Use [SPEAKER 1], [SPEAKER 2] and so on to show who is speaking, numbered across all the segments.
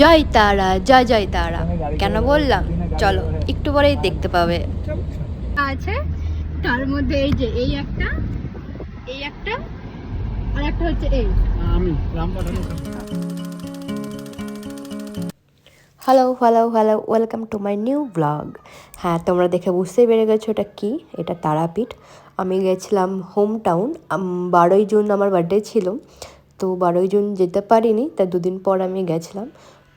[SPEAKER 1] জয় তারা জয় জয় তারা। কেন বললাম? চলো একটু পরেই দেখতে পাবে।
[SPEAKER 2] আছে তার মধ্যে এই যে এই একটা এই একটা আর একটা হচ্ছে এই।
[SPEAKER 3] আমি
[SPEAKER 1] hello hello hello welcome to my new blog হ্যাঁ তোমরা দেখে বুঝতেই পেরে গেছো এটা কি? এটা তারাপীঠ। আমি গেছিলাম হোম টাউন বারোই জুন আমার বার্থডে ছিল। তো বারোই জুন যেতে পারিনি তাই দুদিন পর আমি গেছিলাম।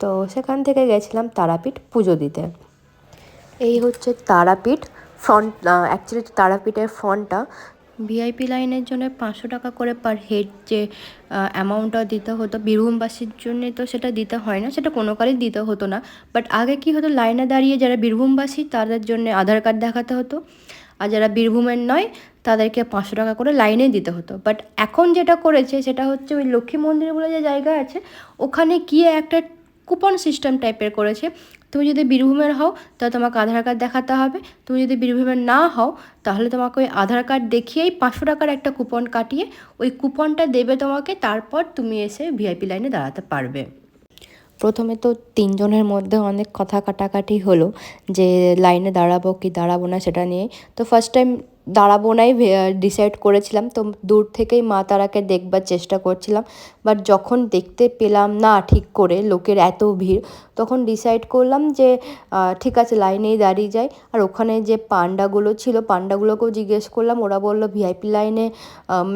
[SPEAKER 1] তো সেখান থেকে গেছিলাম তারাপীঠ পুজো দিতে। এই হচ্ছে তারাপীঠ ফ্রন্ট অ্যাকচুয়ালি তারাপীঠের ফ্রন্টটা ভিআইপি লাইনের জন্য পাঁচশো টাকা করে পার হেড যে অ্যামাউন্টটা দিতে হতো, বীরভূমবাসীর জন্য তো সেটা দিতে হয় না, সেটা কোনো কালই দিতে হতো না। বাট আগে কি হতো লাইনে দাঁড়িয়ে যারা বীরভূমবাসী, তাদের জন্য আধার কার্ড দেখাতে হতো। আর যারা বীরভূমের নয়, তাদেরকে পাঁচশো টাকা করে লাইনে দিতে হতো। বাট এখন যেটা করেছে, সেটা হচ্ছে ওই লক্ষ্মী মন্দির বলে যে জায়গা আছে, ওখানে গিয়ে একটা কুপন সিস্টেম টাইপের করেছে। তুমি যদি বীরভূমের হও তাহলে তোমাকে আধার কার্ড দেখাতে হবে। তুমি যদি বীরভূমের না হও, তাহলে তোমাকে ওই আধার কার্ড দেখিয়েই পাঁচশো টাকার একটা কুপন কাটিয়ে ওই কুপনটা দেবে তোমাকে, তারপর তুমি এসে ভিআইপি লাইনে দাঁড়াতে পারবে। প্রথমে তো তিনজনের মধ্যে অনেক কথা কাটাকাটি হলো, যে লাইনে দাঁড়াবো কি দাঁড়াবো না সেটা নিয়ে তো ফার্স্ট টাইম দাঁড়াবো নাই ডিসাইড করেছিলাম। তো দূর থেকেই মা তারাকে দেখবার চেষ্টা করছিলাম। বাট যখন দেখতে পেলাম না ঠিক করে, লোকের এত ভিড়, তখন ডিসাইড করলাম যে ঠিক আছে, লাইনেই দাঁড়িয়ে যাই। আর ওখানে যে পান্ডাগুলো ছিল, পান্ডাগুলোকেও জিজ্ঞেস করলাম। ওরা বলল ভিআইপি লাইনে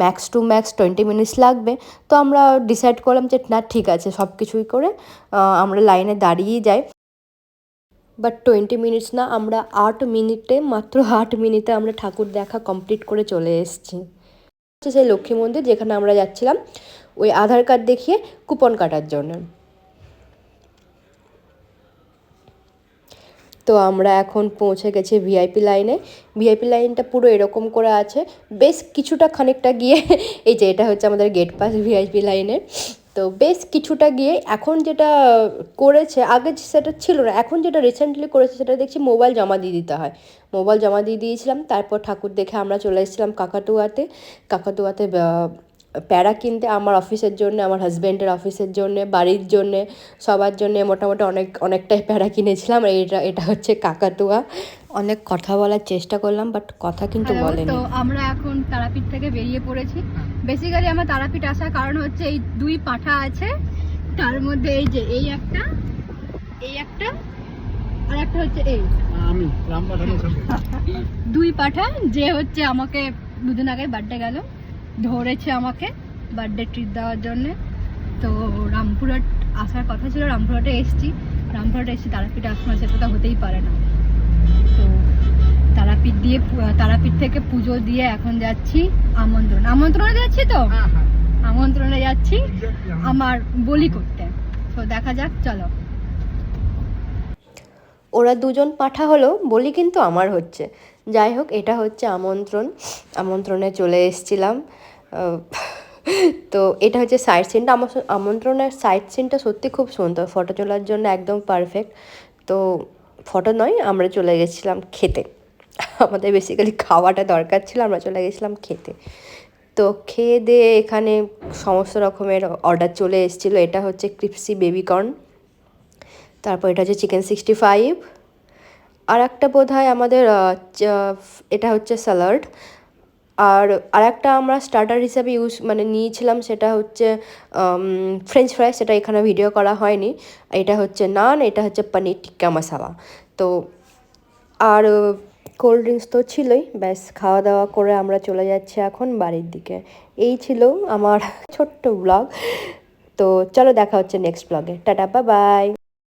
[SPEAKER 1] max to max twenty minutes লাগবে। তো আমরা ডিসাইড করলাম যে, না, ঠিক আছে সব কিছুই করে আমরা লাইনে দাঁড়িয়েই যাই। বাট টোয়েন্টি মিনিটস না, আমরা আট মিনিটে, মাত্র আট মিনিটে আমরা ঠাকুর দেখা কমপ্লিট করে চলে এসেছি। হচ্ছে সেই লক্ষ্মী মন্দির যেখানে আমরা যাচ্ছিলাম, ওই আধার কার্ড দেখিয়ে কুপন কাটার জন্য। তো আমরা এখন পৌঁছে গেছি ভিআইপি লাইনে ভিআইপি লাইনটা পুরো এরকম করে আছে। বেশ কিছুটা খানিকটা গিয়ে, এই যে এটা হচ্ছে আমাদের গেট পাস ভিআইপি লাইনের তো বেশ কিছুটা গিয়ে এখন যেটা করেছে আগে সেটা ছিল না এখন যেটা রিসেন্টলি করেছে সেটা দেখছি মোবাইল জমা দিয়ে দিতে হয়। মোবাইল জমা দিয়ে দিয়েছিলাম তারপর ঠাকুর দেখে আমরা চলে এসেছিলাম কাকাতুয়াতে। কাকাতুয়াতে প্যারা কিনতে আমার অফিসের জন্য আমার হাজব্যান্ডের অফিসের জন্য বাড়ির জন্য সবার জন্য মোটামুটি অনেক অনেকটাই প্যারা কিনেছিলাম। এটা এটা হচ্ছে কাকাতুয়া। অনেক কথা বলার চেষ্টা করলাম বাট কথা কিন্তু বলেনি।
[SPEAKER 2] তো আমরা এখন তারাপীঠ থেকে বেরিয়ে পড়েছি। বেসিক্যালি আমার তারাপীঠ আসার কারণ হচ্ছে এই দুই পাঠা আছে। তার মধ্যে এই যে এই একটা এই একটা আর একটা হচ্ছে এই।
[SPEAKER 3] আমি রামপাঠানো
[SPEAKER 2] দুই পাঠা যে হচ্ছে আমাকে দুদিন আগে বার্থডে গেল ধরেছে আমাকে বার্থডে ট্রিট দেওয়ার জন্য। তো রামপুরহাট আসার কথা ছিল রামপুরহাটে এসছি। রামপুরহাটে এসছি তারাপীঠে আসব সেটা তো হতেই পারে না। দিয়ে তারাপীঠ থেকে পুজো দিয়ে এখন যাচ্ছি আমন্ত্রণ। আমন্ত্রণে যাচ্ছি তো? আমন্ত্রণে যাচ্ছি আমার বলি করতে। তো দেখা যাক চলো।
[SPEAKER 1] ওরা দুজন পাঠা হলো বলি কিন্তু আমার হচ্ছে। যাই হোক এটা হচ্ছে আমন্ত্রণ। আমন্ত্রণে চলে এসেছিলাম। তো এটা হচ্ছে সাইড সিনটা আমার আমন্ত্রণের সাইড সিনটা সত্যি খুব সুন্দর। ফটো তোলার জন্য একদম পারফেক্ট তো ফটো নয় আমরা চলে গেছিলাম খেতে। আমাদের বেসিক্যালি খাওয়াটা দরকার ছিল, আমরা চলে গেছিলাম খেতে। তো খেয়ে দিয়ে এখানে সমস্ত রকমের অর্ডার চলে এসেছিল। এটা হচ্ছে ক্রিপসি বেবিকর্ন তারপর এটা হচ্ছে চিকেন সিক্সটি ফাইভ আর একটা বোধ হয় আমাদের এটা হচ্ছে স্যালাড আর আর একটা আমরা স্টার্টার হিসাবে ইউজ মানে নিয়েছিলাম সেটা হচ্ছে ফ্রেঞ্চ ফ্রাই সেটা এখানে ভিডিও করা হয়নি। এটা হচ্ছে নান, এটা হচ্ছে পনির টিক্কা মশালা তো, আর কোল্ড ড্রিঙ্কস তো ছিলই, ব্যাস খাওয়া দাওয়া করে আমরা চলে যাচ্ছি এখন বাড়ির দিকে। এই ছিল আমার ছোট্ট ব্লগ। তো চলো দেখা হচ্ছে নেক্সট ব্লগে টাটা বা বাই